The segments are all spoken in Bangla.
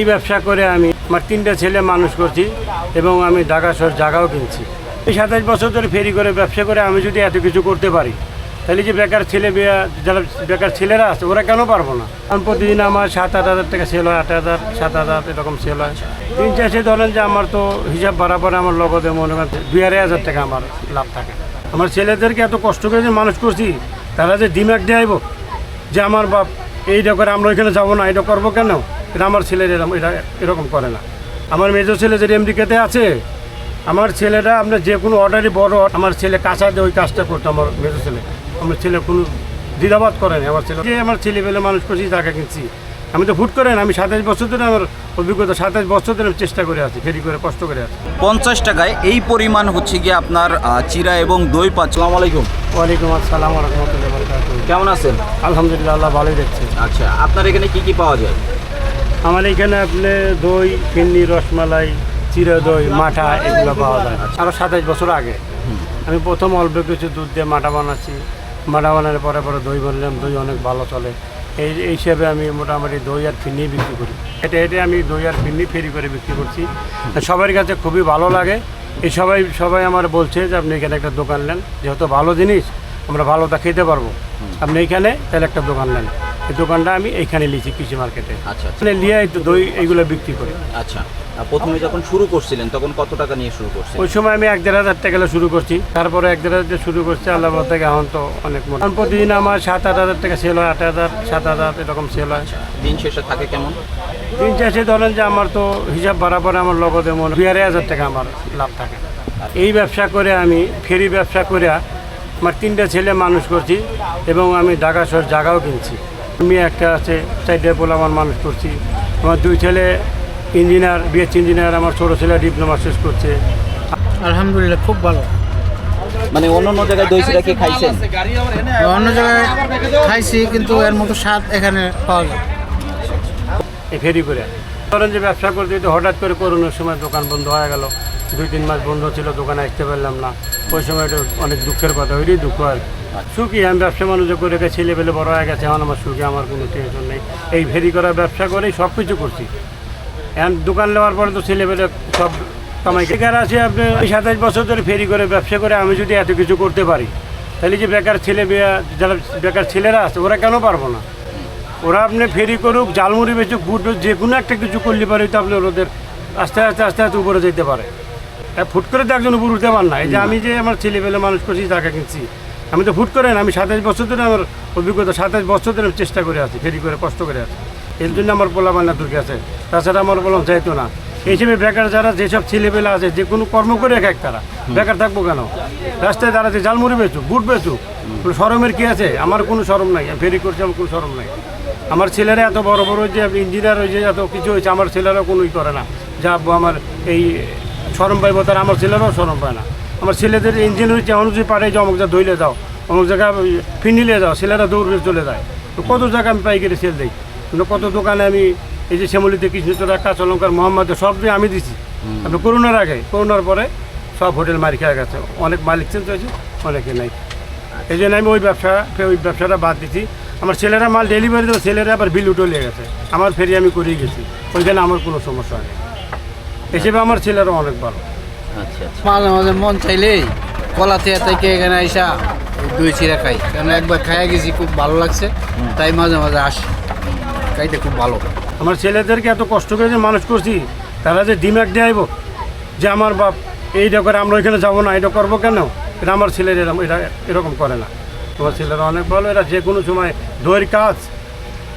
এই ব্যবসা করে আমি আমার তিনটা ছেলে মানুষ করছি এবং আমি ঢাকা শহর জায়গাও কিনছি। এই সাতাশ বছর ধরে ফেরি করে ব্যবসা করে আমি যদি এত কিছু করতে পারি, তাহলে যে বেকার ছেলে মেয়ে যারা বেকার ছেলেরা আছে, ওরা কেন পারব না? কারণ প্রতিদিন আমার সাত, আট হাজার টাকা সেল হয়, আট হাজার, সাত হাজার এরকম সেল হয়। তিন চাষে ধরেন যে আমার তো হিসাব বাড়াবার আমার লগতে মনে করেন দুই, আড়াই হাজার টাকা আমার লাভ থাকে। আমার ছেলেদেরকে এত কষ্ট করে যে মানুষ করছি, তারা যে ডিমাগ দেয়াইব যে আমার বাপ এইটা করে আমরা ওইখানে যাব না, এটা করব কেন? এটা আমার ছেলের এরকম এটা এরকম করে না। আমার মেজো ছেলে যে আমেরিকাতে আছে আমার ছেলেটা আপনার যে কোনো অর্ডারই বড় আমার ছেলে কাঁচা দিয়ে ওই কাজটা করতো আমার মেজো ছেলে। আমার ছেলে কোনো দ্বিধাবাদ করেনি। আমার ছেলে যে আমার ছেলে পেলে মানুষ করছি টাকা কিনছি। আমি তো ফুট করেন আমি সাতাশ বছর ধরে আমার অভিজ্ঞতা সাতাশ বছর ধরে চেষ্টা করে আছি ফেরি করে কষ্ট করে আছি। পঞ্চাশ টাকায় এই পরিমাণ হচ্ছে গিয়ে আপনার চিরা এবং দই পাচ্ছ সালাম আলাইকুম। ওয়ালাইকুম আসসালাম রহমতুল্লাহ কেমন আছেন? আলহামদুলিল্লাহ আল্লাহ ভালোই দেখছে। আচ্ছা আপনার এখানে কি কি পাওয়া যায়? আমার এখানে আপনি দই, ফিন্নি, রসমালাই চিরা দই মাঠা এগুলো পাওয়া যায়। আরও সাতাশ বছর আগে। আমি প্রথম অল্প কিছু দুধ দিয়ে মাঠা বানাচ্ছি। মাঠা বানানোর পরে পরে দই বানালাম দই অনেক ভালো চলে। এই এই হিসাবে আমি মোটামুটি দই আর ফিন্নি বিক্রি করি। এটা এটা আমি দই আর ফিন্নি ফেরি করে বিক্রি করছি। সবার কাছে খুবই ভালো লাগে। এই সবাই সবাই আমার বলছে যে, আপনি এখানে একটা দোকান নেন। যেহেতু ভালো জিনিস, আমরা ভালোটা খেতে পারব। আপনি এখানে তাহলে একটা দোকান নেন। এই দোকানটা আমি এইখানে লিখি কৃষি মার্কেটে। আচ্ছা আচ্ছা। মানে লিয়াই তো দই এইগুলো বিক্রি করি। আচ্ছা প্রথমে যখন শুরু করছিলেন তখন কত টাকা নিয়ে শুরু করছিলেন? ওই সময় আমি এক দেড় হাজার টাকা শুরু করছি। তারপরে এক দেড় হাজার শুরু করছি আল্লাহ থেকে এখন তো অনেক মোটা। প্রতিদিন আমার সাত আট হাজার টাকা সেল হয় আট হাজার সাত হাজার এরকম সেল হয়। দিন শেষে থাকে কেমন? দিন চাষে ধরেন যে আমার তো হিসাব বাড়াবার আমার লগতে মনে দুই আড়াই হাজার টাকা আমার লাভ থাকে। এই ব্যবসা করে আমি ফেরি ব্যবসা করে আমার তিনটা ছেলে মানুষ করছি এবং আমি ঢাকা শহর জায়গাও কিনছি। আমি একটা আছে চারটে বলে আমার মানুষ করছি। আমার দুই ছেলে ইঞ্জিনিয়ার বিএস ইঞ্জিনিয়ার আমার ছোটো ছেলে ডিপ্লোমা শেষ করছে। আলহামদুলিল্লাহ খুব ভালো। মানে অন্য অন্য জায়গায় দই চিরা কি খাইছেন? অন্য জায়গায় খাইছি কিন্তু এর মতো স্বাদ এখানে পাওয়া যায়। এই ফেরি করে। ধরেন যে ব্যবসা করতে তো হঠাৎ করে করোনার সময় দোকান বন্ধ হয়ে গেল। দুই, তিন মাস বন্ধ ছিল, দোকানে আসতে পারলাম না। ওই সময় এটা অনেক দুঃখের কথা, ওইটাই দুঃখ আর। সুখী, আমি ব্যবসা মানুষ করে রেখে ছেলে পেলে বড় হয়ে গেছে, এখন আমার সুখী, আমার কোনো টেনশন নেই। এই ফেরি করা, ব্যবসা করেই সব কিছু করছি। এখন দোকান নেওয়ার পরে তো ছেলে পেলে সব কামাই বেকার আছে আপনি সাতাশ বছর ধরে ফেরি করে, ব্যবসা করে, আমি যদি এত কিছু করতে পারি, তাহলে যে বেকার ছেলে যারা বেকার ছেলেরা আছে, ওরা কেন পারব না? ওরা আপনি ফেরি করুক জালমুড়ি বেচুক বুট যে কোনো একটা কিছু করলে পারে তো আপনি ওদের আস্তে আস্তে আস্তে আস্তে উপরে যেতে পারে। ফুট করে তো একজন উপর উঠতে পার না। এই যে আমি যে আমার ছেলে পেলে মানুষ করছি টাকা কিনছি আমি তো ফুট করে না আমি সাতাশ বছর ধরে আমার অভিজ্ঞতা সাতাশ বছর ধরে আমি চেষ্টা করে আছি ফেরি করে কষ্ট করে আছি। এর জন্য আমার পোলা বান্না দুর্গে আছে। তাছাড়া আমার বললাম চাইতো না। এই হিসেবে বেকার যারা যেসব ছেলেপেলে আছে যে কোনো কর্ম করে এক এক তারা। বেকার থাকব কেন? রাস্তায় দাঁড়াতে জালমুড়ি বেচুক বুট বেচুক। সরমের কি আছে? আমার কোনো সরম নাই ফেরি করছি আমার কোনো সরম নাই। আমার ছেলেরা এত বড় বড় যে ইঞ্জিনিয়ার হয়েছে এত কিছু হয়েছে আমার ছেলেরা কোনোই করে না। যা আমার এই সরম পাইব তার আমার ছেলেরাও সরম পায় না। আমার ছেলেদের ইঞ্জিন হয়েছে এমন যদি পারে যে অমুক জায়গায় ধইলে যাও অমুক জায়গায় ফিনিলে যাও ছেলেরা দৌড়ে চলে যায়। তো কত জায়গা আমি পাইকারি সেল দিই? কিন্তু কত দোকানে আমি এই যে শ্যামলিতে কৃষ্ণচূড়া কাঁচলঙ্কার মোহাম্মদে সব দিয়ে আমি দিছি। আপনি করোনার আগে করোনার পরে সব হোটেল মারি খেয়ে গেছে। অনেক মালিক চেঞ্জ হয়েছে অনেকে নাই। এই জন্য আমি ওই ব্যবসা ওই ব্যবসাটা বাদ দিচ্ছি আমার ছেলেরা মাল ডেলিভারি দেবো ছেলেরা আবার বিল উঠে গেছে। আমার ফেরি আমি করিয়ে গেছি ওইখানে আমার কোনো সমস্যা নেই। হিসেবে আমার ছেলেরা অনেক ভালো। আচ্ছা আচ্ছা। মাঝে মাঝে মন চাইলেই কলা থেকে থেকে এখানে আইসা দুই চিরা খাই। কারণ একবার খাইয়া গেছি খুব ভালো লাগছে তাই মাঝে মাঝে আসি। খাইতে খুব ভালো। আমার ছেলেদেরকে এত কষ্ট করে যে মানুষ করছি তারা যে ডিমাগ দেয়াইব যে আমার বাপ এইটা করে আমরা ওইখানে যাব না এটা করব কেন? এটা আমার ছেলের এরকম এটা এরকম করে না। আমার ছেলেরা অনেক ভালো এরা যে কোনো সময় দইয়ের কাজ।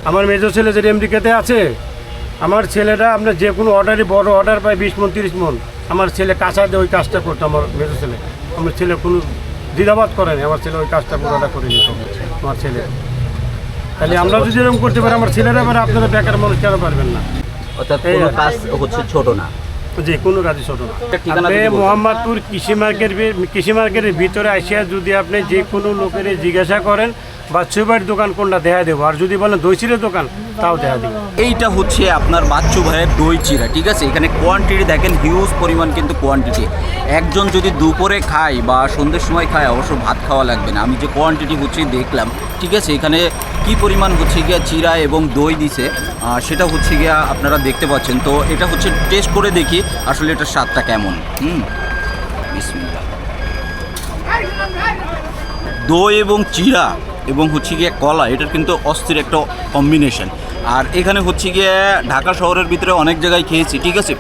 আমার মেজো ছেলে যে আমেরিকাতে আছে আমার ছেলেরা আপনার যে কোনো অর্ডারই বড় অর্ডার পায় বিশ মন তিরিশ মন। আমার ছেলে কাঁচা দিয়ে ওই কাজটা করতো আমার মেজো ছেলে। আমার ছেলে কোনো দ্বিধাবাদ করেনি আমার ছেলে ওই কাজটা পুরোটা করে নিত আমার ছেলে। তাহলে আমরা যদি এরকম করতে পারি আমার ছেলেরা এবার আপনারা বেকার মানুষ কেন পারবেন না? অর্থাৎ কোনো কাজ হচ্ছে ছোট না। যে কোনো রাজ্য ছোট না আপনি মোহাম্মদপুর কৃষি মার্কেট কৃষি মার্কেটের ভিতরে আসিয়া যদি আপনি যে কোনো লোকের জিজ্ঞাসা করেন বা সুপারির দোকান কোনটা দেখা দেবো? আর যদি বলেন দইচিরের দোকান, তাও দেখা দেবো। এইটা হচ্ছে আপনার বাচ্চু ভাইয়ের দই চিরা ঠিক আছে? এখানে কোয়ান্টিটি দেখেন হিউজ পরিমাণ কিন্তু কোয়ান্টিটি একজন যদি দুপুরে খায় বা সন্ধ্যের সময় খায়, অবশ্য ভাত খাওয়া লাগবে না। আমি যে কোয়ান্টিটি হচ্ছে দেখলাম, ঠিক আছে? এখানে কি পরিমাণ হচ্ছে গিয়া চিরা এবং দই দিছে? সেটা হচ্ছে গিয়া আপনারা দেখতে পাচ্ছেন। তো এটা হচ্ছে টেস্ট করে দেখি আসলে এটার স্বাদটা কেমন। হুম? দই এবং চিরা এবং হচ্ছে গিয়ে কলা, এটার কিন্তু অস্থির একটা কম্বিনেশন আর এখানে হচ্ছে গিয়ে ঢাকা শহরের ভিতরে অনেক জায়গায় খেয়েছি, ঠিক আছে?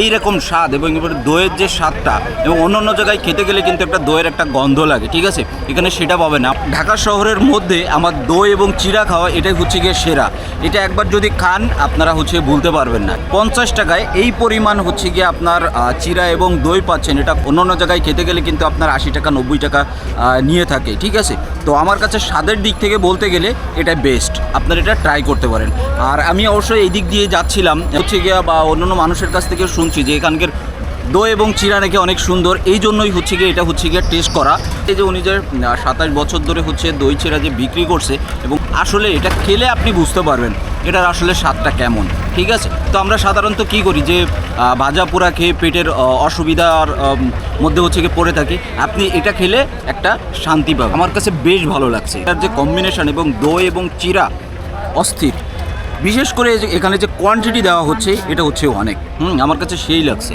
এই রকম স্বাদ এবং এবার দইয়ের যে স্বাদটা এবং অন্য অন্য জায়গায় খেতে গেলে কিন্তু একটা দইয়ের একটা গন্ধ লাগে, ঠিক আছে? এখানে সেটা পাবে না। ঢাকা শহরের মধ্যে আমার দই এবং চিরা খাওয়া এটাই হচ্ছে গিয়ে সেরা। এটা একবার যদি খান, আপনারা হচ্ছে ভুলতে পারবেন না। পঞ্চাশ টাকায় এই পরিমাণ হচ্ছে গিয়ে আপনার চিরা এবং দই পাচ্ছেন। এটা অন্য অন্য জায়গায় খেতে গেলে কিন্তু আপনার আশি টাকা, নব্বই টাকা নিয়ে থাকে, ঠিক আছে? তো আমার কাছে স্বাদের দিক থেকে বলতে গেলে এটা বেস্ট আপনারা এটা ট্রাই করতে পারেন। আর আমি অবশ্যই এই দিক দিয়ে যাচ্ছিলাম। হচ্ছে গিয়া বা অন্যান্য মানুষের কাছ থেকে শুনছি যে এখানকার দই এবং চিরা নাকি অনেক সুন্দর। এই জন্যই হচ্ছে গিয়ে এটা হচ্ছে গিয়ে টেস্ট করা। এই যে উনি যে সাতাশ বছর ধরে হচ্ছে দই চিরা যে বিক্রি করছে এবং আসলে এটা খেলে আপনি বুঝতে পারবেন এটার আসলে স্বাদটা কেমন। ঠিক আছে? তো আমরা সাধারণত কি করি যে ভাজা পোড়া খেয়ে পেটের অসুবিধার মধ্যে হচ্ছে গিয়ে পড়ে থাকি। আপনি এটা খেলে একটা শান্তি পাবেন। আমার কাছে বেশ ভালো লাগছে। এটার যে কম্বিনেশন এবং দই এবং চিরা অস্থির। বিশেষ করে এখানে যে কোয়ান্টিটি দেওয়া হচ্ছে, এটা হচ্ছে অনেক। হুম, আমার কাছে সেই লাগছে।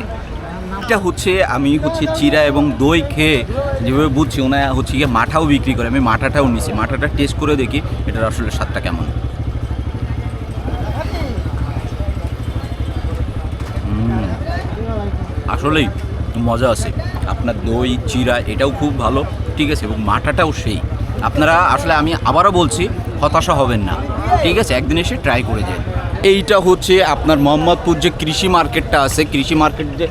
এটা হচ্ছে আমি হচ্ছে চিরা এবং দই খেয়ে যেভাবে বুঝছি, ওনারা হচ্ছে গিয়ে মাঠাও বিক্রি করে, আমি মাঠাটাও নিছি। মাঠাটা টেস্ট করে দেখি এটার আসলে স্বাদটা কেমন। আসলেই মজা আছে। আপনার দই, চিরা, এটাও খুব ভালো, ঠিক আছে, এবং মাঠাটাও সেই। আপনারা আসলে আমি আবারও বলছি, হতাশা হবেন না, ঠিক আছে, একদিন এসে ট্রাই করে যান এইটা হচ্ছে আপনার মোহাম্মদপুর যে কৃষি মার্কেটটা আছে, কৃষি মার্কেট যে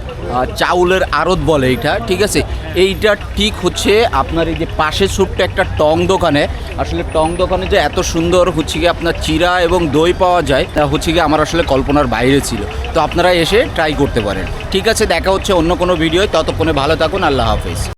চাউলের আড়ত বলে এইটা ঠিক আছে? এইটা ঠিক হচ্ছে আপনার এই যে পাশে ছোট্ট একটা টং দোকানে, আসলে টং দোকানে যে এত সুন্দর হচ্ছে কি আপনার চিরা এবং দই পাওয়া যায়, তা হচ্ছে কি আমার আসলে কল্পনার বাইরে ছিল। তো আপনারা এসে ট্রাই করতে পারেন। ঠিক আছে, দেখা হচ্ছে অন্য কোনো ভিডিও ততক্ষণে ভালো থাকুন, আল্লাহ হাফেজ।